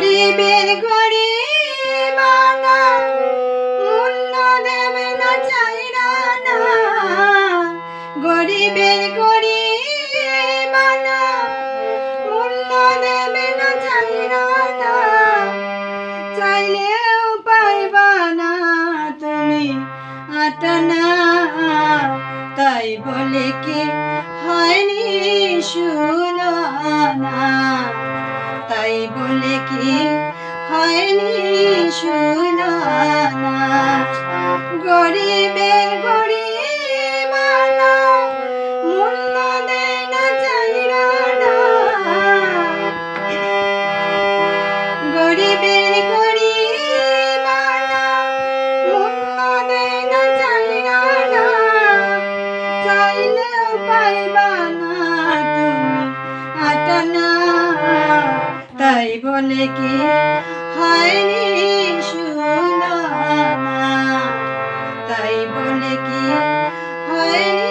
গরিবের গরিবানা মূল্য দেবে না, চাইরা না। গরিবের গরিবানা মূল্য দেবে না, চাইরা চাইলেও পাইবা না তুমি আটানা তাই বলে কি হয়নি শুনো না তাই বলে কি হয়নি শুনো না গরিবের গরিবানা, মূল্য দেয় না চাইরা না। গরিবের গরিবানা, মূল্য দেয় না চাইরা চাইলেও পাইবা বলে কি হয়নি তাই বলে কি হয়নি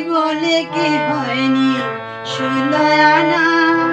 বলে কি হয়নি? সুলয়ানা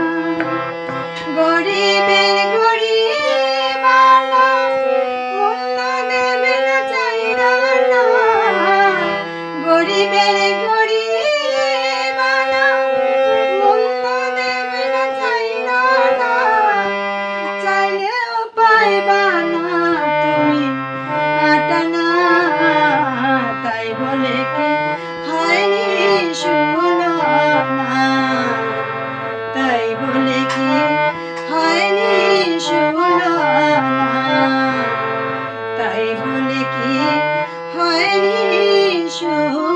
show.